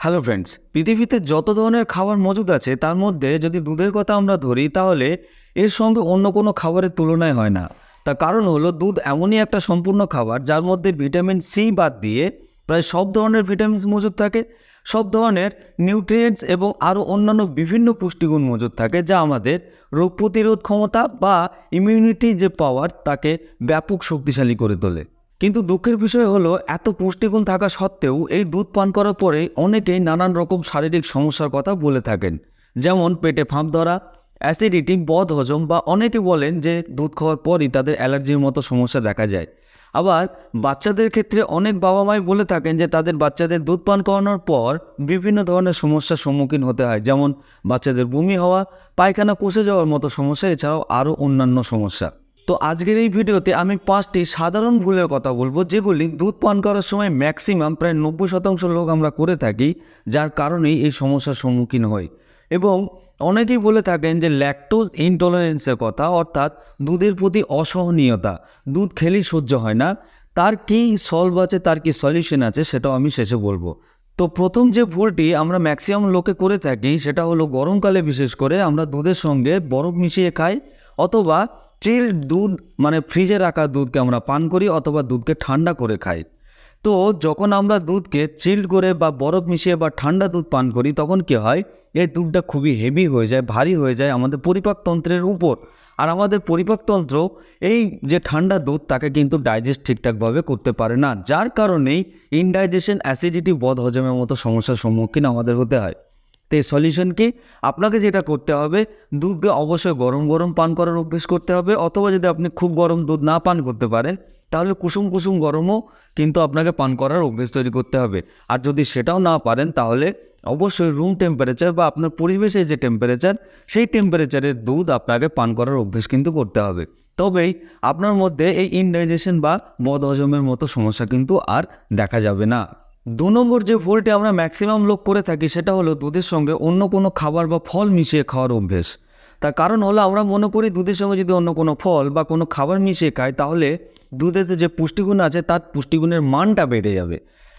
Hello friends, পৃথিবীতে যত ধরনের খাবার মজুদ আছে, তার মধ্যে যদি দুধের কথা আমরা ধরি, তাহলে এর সঙ্গে অন্য কোনো খাবারের তুলনায় হয় না। তার কারণ হলো, দুধ এমনই একটা সম্পূর্ণ খাবার, যার মধ্যে ভিটামিন সি বাদ দিয়ে প্রায় সব ধরনের ভিটামিনস মজুদ থাকে, সব ধরনের নিউট্রিয়েন্টস এবং আরও অন্যান্য বিভিন্ন পুষ্টিগুণ মজুদ থাকে, যা আমাদের রোগ প্রতিরোধ ক্ষমতা বা ইমিউনিটি যে পাওয়ার তাকে ব্যাপক শক্তিশালী করে তোলে। কিন্তু দুঃখের বিষয় হলো, এত পুষ্টিগুণ থাকা সত্ত্বেও এই দুধ পান করার পরে অনেকেই নানান রকম শারীরিক সমস্যার কথা বলে থাকেন। যেমন পেটে ফাঁপ ধরা, অ্যাসিডিটি, বদ হজম বা অনেকে বলেন যে দুধ খাওয়ার পরই তাদের অ্যালার্জির মতো সমস্যা দেখা যায়। আবার বাচ্চাদের ক্ষেত্রে অনেক বাবা মাই বলে থাকেন যে তাদের বাচ্চাদের দুধ পান করানোর পর বিভিন্ন ধরনের সমস্যার সম্মুখীন হতে হয়। যেমন বাচ্চাদের বমি হওয়া, পায়খানা কষে যাওয়ার মতো সমস্যা, এছাড়াও আরও অন্যান্য সমস্যা। তো আজকের এই ভিডিওতে আমি পাঁচটি সাধারণ ভুলের কথা বলব, যেগুলি দুধ পান করার সময় ম্যাক্সিমাম প্রায় নব্বই শতাংশ লোক আমরা করে থাকি, যার কারণেই এই সমস্যার সম্মুখীন হই। এবং অনেকেই বলে থাকেন যে ল্যাকটোজ ইনটলারেন্সের কথা, অর্থাৎ দুধের প্রতি অসহনীয়তা, দুধ খেলেই সহ্য হয় না। তার কি সলভ আছে, তার কি সলিউশন আছে, সেটাও আমি শেষে বলব। তো প্রথম যে ভুলটি আমরা ম্যাক্সিমাম লোকে করে থাকি, সেটা হলো গরমকালে বিশেষ করে আমরা দুধের সঙ্গে বরফ মিশিয়ে খাই, অথবা চিল দুধ মানে ফ্রিজে রাখা দুধকে আমরা পান করি অথবা দুধকে ঠান্ডা করে খাই। তো যখন আমরা দুধকে চিল্ড করে বা বরফ মিশিয়ে বা ঠান্ডা দুধ পান করি, তখন কি হয়? এই দুধটা খুবই হেভি হয়ে যায়, ভারী হয়ে যায় আমাদের পরিপাকতন্ত্রের উপর। আর আমাদের পরিপাকতন্ত্র এই যে ঠান্ডা দুধ, তাকে কিন্তু ডাইজেস্ট ঠিকঠাকভাবে করতে পারে না। যার কারণেই ইনডাইজেশন অ্যাসিডিটি বদ হজমের মতো সমস্যার সম্মুখীন আমাদের হতে হয়। তো এই সলিউশন কি? আপনাকে যেটা করতে হবে, দুধকে অবশ্যই গরম গরম পান করার অভ্যেস করতে হবে, অথবা যদি আপনি খুব গরম দুধ না পান করতে পারেন, তাহলে কুসুম কুসুম গরমও কিন্তু আপনাকে পান করার অভ্যেস তৈরি করতে হবে। আর যদি সেটাও না পারেন, তাহলে অবশ্যই রুম টেম্পারেচার বা আপনার পরিবেশের যে টেম্পারেচার সেই টেম্পারেচারের দুধ আপনাকে পান করার অভ্যেস কিন্তু করতে হবে। তবেই আপনার মধ্যে এই ইনডাইজেশন বা বদ হজমের মতো সমস্যা কিন্তু আর দেখা যাবে না। দু নম্বর যে ভুলটি আমরা ম্যাক্সিমাম লোক করে থাকি সেটা হলো দুধের সঙ্গে অন্য কোনো খাবার বা ফল মিশিয়ে খাওয়ার অভ্যেস। তার কারণ হলো আমরা মনে করি দুধের সঙ্গে যদি অন্য কোনো ফল বা কোনো খাবার মিশিয়ে খাই তাহলে দুধেতে যে পুষ্টিগুণ আছে তার পুষ্টিগুণের মানটা বেড়ে যাবে।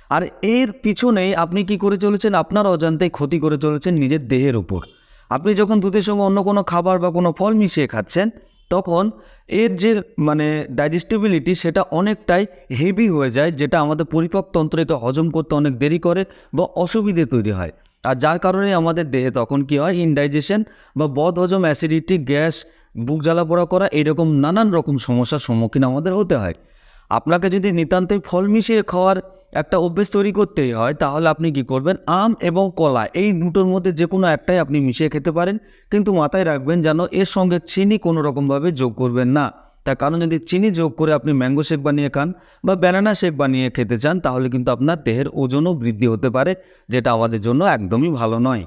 আর এর পিছনেই আপনি কি করে চলেছেন? আপনার অজান্তেই ক্ষতি করে চলেছেন নিজের দেহের উপর। আপনি যখন দুধের সঙ্গে অন্য কোনো খাবার বা কোনো ফল মিশিয়ে খাচ্ছেন, তখন এর যে মানে ডাইজেস্টেবিলিটি সেটা অনেকটাই হেভি হয়ে যায়, যেটা আমাদের পরিপাকতন্ত্রকে হজম করতে অনেক দেরি করে বা অসুবিধে তৈরি হয়। আর যার কারণে আমাদের দেহে তখন কি হয় ইনডাইজেশন বা বদ হজম অ্যাসিডিটি গ্যাস, বুক জ্বালা পোড়া করা, এরকম নানান রকম সমস্যার সম্মুখীন আমাদের হতে হয়। আপনাকে যদি নিতান্তই ফল মিশিয়ে খাওয়ার একটা অভ্যেস তৈরি করতেই হয়, তাহলে আপনি কি করবেন? আম এবং কলা, এই দুটোর মধ্যে যে কোনো একটাই আপনি মিশিয়ে খেতে পারেন। কিন্তু মাথায় রাখবেন যেন এর সঙ্গে চিনি কোনো রকমভাবে যোগ করবেন না। তার কারণ যদি চিনি যোগ করে আপনি ম্যাঙ্গো শেক বানিয়ে খান বা ব্যানানা শেক বানিয়ে খেতে চান, তাহলে কিন্তু আপনার দেহের ওজনও বৃদ্ধি হতে পারে, যেটা আমাদের জন্য একদমই ভালো নয়।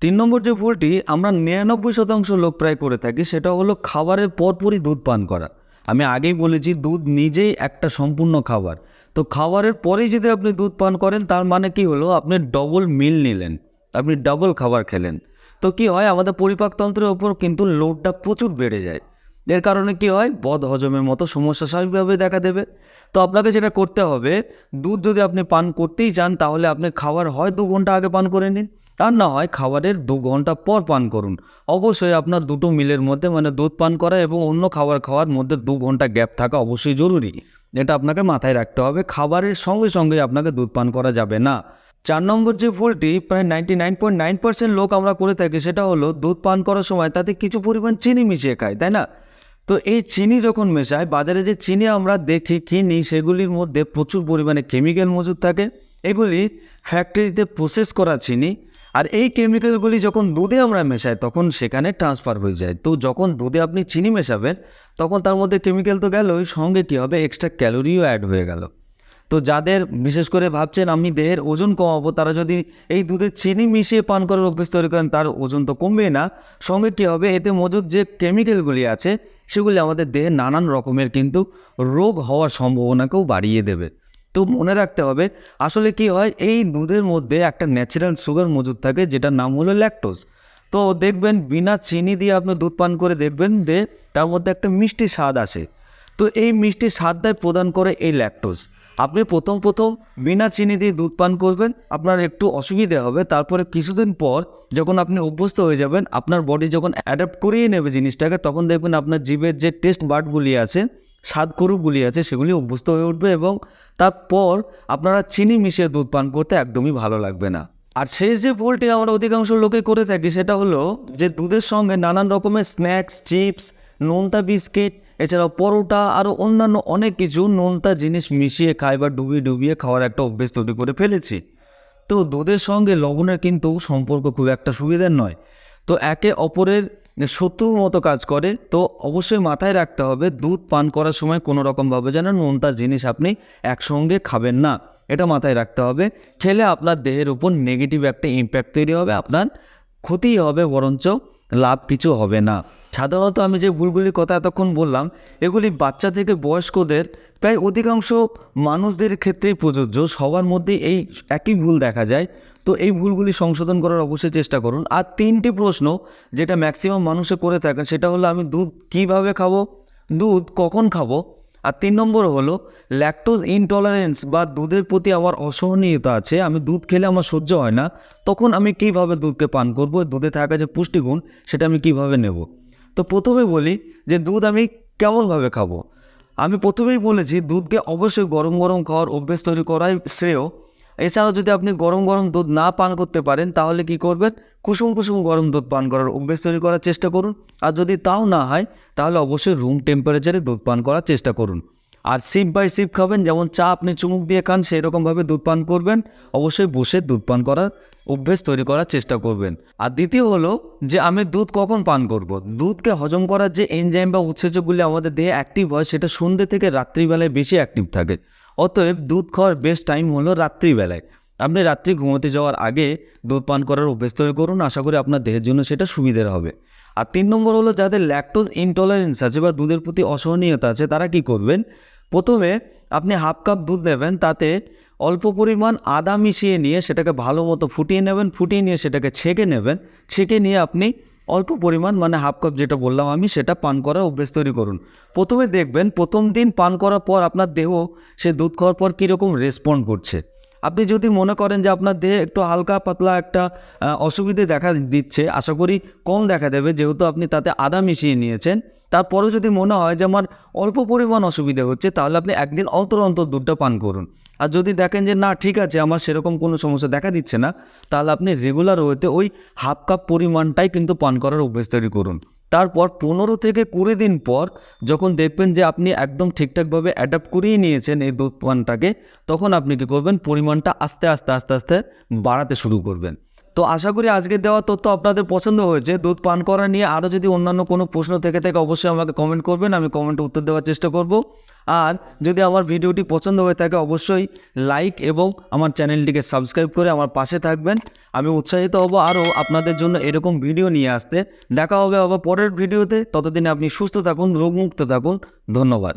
তিন নম্বর যে ভুলটি, আমরা নিরানব্বই শতাংশ লোক প্রায় করে থাকি, সেটা হলো খাবারের পরপরই দুধ পান করা। আমি আগেই বলেছি, দুধ নিজেই একটা সম্পূর্ণ খাবার। তো খাবারের পরেই যদি আপনি দুধ পান করেন, তার মানে কি হলো? আপনি ডবল মিল নিলেন, আপনি ডবল খাবার খেলেন। তো কি হয়? আমাদের পরিপাকতন্ত্রের ওপর কিন্তু লোডটা প্রচুর বেড়ে যায়। এর কারণে কি হয়? বদ হজমের মতো সমস্যা স্বাভাবিকভাবে দেখা দেবে। তো আপনাকে যেটা করতে হবে, দুধ যদি আপনি পান করতেই চান, তাহলে আপনি খাবার হয় দু ঘণ্টা আগে পান করে নিন। আর না হয় খাবারের দু ঘণ্টা পর পান করুন। অবশ্যই আপনার দুটো মিলের মধ্যে মানে দুধ পান করা এবং অন্য খাবার খাওয়ার মধ্যে দু ঘণ্টা গ্যাপ থাকা অবশ্যই জরুরি। এটা আপনাকে মাথায় রাখতে হবে, খাবারের সঙ্গে সঙ্গে আপনাকে দুধ পান করা যাবে না। চার নম্বর যে ভুলটি, প্রায় ninety nine point nine percent লোক আমরা করে থাকি সেটা হলো দুধ পান করার সময় তাতে কিছু পরিমাণ চিনি মিশিয়ে খায়, তাই না? তো এই চিনি যখন মেশায়, বাজারে যে চিনি আমরা দেখি, কিনি, সেগুলির মধ্যে প্রচুর পরিমাণে কেমিক্যাল মজুদ থাকে। এগুলি ফ্যাক্টরিতে প্রসেস করা চিনি আর এই কেমিক্যালগুলি যখন দুধে আমরা মেশাই, তখন সেখানে ট্রান্সফার হয়ে যায়। তো যখন দুধে আপনি চিনি মেশাবেন, তখন তার মধ্যে কেমিক্যাল তো গেল ওই সঙ্গে কী হবে? এক্সট্রা ক্যালোরিও অ্যাড হয়ে গেল। তো যাদের, বিশেষ করে ভাবছেন আমি দেহের ওজন কমাবো, তারা যদি এই দুধে চিনি মিশিয়ে পান করার অভ্যেস তৈরি করেন, তার ওজন তো কমবে না। সঙ্গে কী হবে? এতে মজুদ যে কেমিক্যালগুলি আছে, সেগুলি আমাদের দেহে নানান রকমের কিন্তু রোগ হওয়ার সম্ভাবনাকেও বাড়িয়ে দেবে। তো মনে রাখতে হবে, আসলে কি হয়, এই দুধের মধ্যে একটা ন্যাচারাল সুগার মজুদ থাকে, যেটার নাম হলো ল্যাকটোজ তো দেখবেন, বিনা চিনি দিয়ে আপনি দুধ পান করে দেখবেন যে, তার মধ্যে একটা মিষ্টি স্বাদ আসে। তো এই মিষ্টি স্বাদটাই প্রদান করে এই ল্যাকটোজ আপনি প্রথম প্রথম বিনা চিনি দিয়ে দুধ পান করবেন, আপনার একটু অসুবিধে হবে, তারপরে কিছুদিন পর যখন আপনি অভ্যস্ত হয়ে যাবেন, আপনার বডি যখন অ্যাডাপ্ট করিয়ে নেবে জিনিসটাকে, তখন দেখবেন আপনার জিভের যে টেস্ট বার্ডগুলি আছে স্বাদ করুকগুলি আছে, সেগুলি অভ্যস্ত হয়ে উঠবে এবং তারপর আপনারা চিনি মিশিয়ে দুধ পান করতে একদমই ভালো লাগবে না। আর শেষ যে ভুলটি আমরা অধিকাংশ লোকে করে থাকি, সেটা হলো যে দুধের সঙ্গে নানান রকমের স্ন্যাক্স, চিপস, নোনতা বিস্কিট, এছাড়াও পরোটা আরও অন্যান্য অনেক কিছু নোনতা জিনিস মিশিয়ে খাই বা ডুবিয়ে ডুবিয়ে খাওয়ার একটা অভ্যেস তৈরি করে ফেলেছি। তো দুধের সঙ্গে লবণের কিন্তু সম্পর্ক খুব একটা সুবিধার নয়। তো একে অপরের শত্রুর মতো কাজ করে, তো অবশ্যই মাথায় রাখতে হবে দুধ পান করার সময় কোনো রকমভাবে যেন নোনতা জিনিস আপনি একসঙ্গে খাবেন না। এটা মাথায় রাখতে হবে। খেলে আপনার দেহের উপর নেগেটিভ একটা ইম্প্যাক্ট তৈরি হবে, আপনার ক্ষতিই হবে, বরঞ্চ লাভ কিছু হবে না। সাধারণত আমি যে ভুলগুলির কথা এতক্ষণ বললাম, এগুলি বাচ্চা থেকে বয়স্কদের, প্রায় অধিকাংশ মানুষদের ক্ষেত্রেই প্রযোজ্য। সবার মধ্যেই এই একই ভুল দেখা যায়। তো এই ভুলগুলি সংশোধন করার অবশ্যই চেষ্টা করুন। আর তিনটি প্রশ্ন যেটা ম্যাক্সিমাম মানুষে করে থাকেন, সেটা হলো আমি দুধ কীভাবে খাব, দুধ কখন খাব? আর তিন নম্বর হলো ল্যাকটোজ ইনটলারেন্স বা দুধের প্রতি আমার অসহনীয়তা আছে, আমি দুধ খেলে আমার সহ্য হয় না, তখন আমি কীভাবে দুধকে পান করব? দুধে থাকা যে পুষ্টিগুণ, সেটা আমি কীভাবে নেব? তো প্রথমে বলি যে দুধ আমি কেমনভাবে খাব? আমি প্রথমেই বলেছি দুধকে অবশ্যই গরম গরম খাওয়ার অভ্যেস তৈরি করাই শ্রেয়। এছাড়াও যদি আপনি গরম গরম দুধ না পান করতে পারেন, তাহলে কি করবেন? কুসুম কুসুম গরম দুধ পান করার অভ্যেস তৈরি করার চেষ্টা করুন। আর যদি তাও না হয়, তাহলে অবশ্যই রুম টেম্পারেচারে দুধ পান করার চেষ্টা করুন। আর সিপ বাই সিপ খাবেন, যেমন চা আপনি চুমুক দিয়ে খান সেই রকমভাবে দুধ পান করবেন। অবশ্যই বসে দুধ পান করার অভ্যেস তৈরি করার চেষ্টা করবেন। আর দ্বিতীয় হলো যে, আমি দুধ কখন পান করব। দুধকে হজম করার যে এনজাইম বা উৎসেচকগুলি আমাদের দেহে অ্যাক্টিভ হয়, সেটা সন্ধ্যে থেকে রাত্রিবেলায় বেশি অ্যাক্টিভ থাকে। অতএব দুধ খাওয়ার বেস্ট টাইম হলো রাত্রিবেলায়। আপনি রাত্রি ঘুমোতে যাওয়ার আগে দুধ পান করার অভ্যেস তৈরি করুন, আশা করি আপনার দেহের জন্য সেটা সুবিধের হবে। আর তিন নম্বর হলো যাদের ল্যাকটোজ ইনটলারেন্স আছে বা দুধের প্রতি অসহনীয়তা আছে, তারা কি করবেন? প্রথমে আপনি হাফ কাপ দুধ নেবেন, তাতে অল্প পরিমাণ আদা মিশিয়ে নিয়ে সেটাকে ভালো মতো ফুটিয়ে নেবেন, ফুটিয়ে নিয়ে সেটাকে ছেঁকে নেবেন। ছেঁকে নিয়ে আপনি অল্প পরিমাণ মানে হাফ কাপ যেটা বললাম আমি, সেটা পান করার অভ্যেস তৈরি করুন। প্রথমে দেখবেন, প্রথম দিন পান করার পর আপনার দেহ, সে দুধ খাওয়ার পর কীরকম রেসপন্ড করছে। আপনি যদি মনে করেন যে আপনার দেহে একটু হালকা পাতলা একটা অসুবিধে দেখা দিচ্ছে, আশা করি কম দেখা দেবে, যেহেতু আপনি তাতে আদা মিশিয়ে নিয়েছেন। তারপরেও যদি মনে হয় যে আমার অল্প পরিমাণ অসুবিধে হচ্ছে, তাহলে আপনি একদিন অন্তর অন্তর দুধটা পান করুন। আর যদি দেখেন যে না, ঠিক আছে, আমার সেরকম কোনো সমস্যা দেখা দিচ্ছে না, তাহলে আপনি রেগুলার ওয়েতে ওই হাফ কাপ পরিমাণটাই কিন্তু পান করার অভ্যেস তৈরি করুন। তারপর পনেরো থেকে কুড়ি দিন পর যখন দেখবেন যে আপনি একদম ঠিকঠাকভাবে অ্যাডাপ্ট করিয়ে নিয়েছেন এই দুধ পানটাকে, তখন আপনি কী করবেন, পরিমাণটা আস্তে আস্তে আস্তে আস্তে বাড়াতে শুরু করবেন। তো আশা করি আজকে দেওয়া তথ্য আপনাদের পছন্দ হয়েছে। দুধ পান করা নিয়ে আরও যদি অন্যান্য কোনো প্রশ্ন থেকে থাকে, অবশ্যই আমাকে কমেন্ট করবেন, আমি কমেন্টে উত্তর দেওয়ার চেষ্টা করব। আর যদি আমার ভিডিওটি পছন্দ হয়ে থাকে, অবশ্যই লাইক এবং আমার চ্যানেলটিকে সাবস্ক্রাইব করে আমার পাশে থাকবেন। আমি উৎসাহিত হব আরও আপনাদের জন্য এরকম ভিডিও নিয়ে আসতে। দেখা হবে আবার পরের ভিডিওতে। ততদিনে আপনি সুস্থ থাকুন, রোগমুক্ত থাকুন। ধন্যবাদ।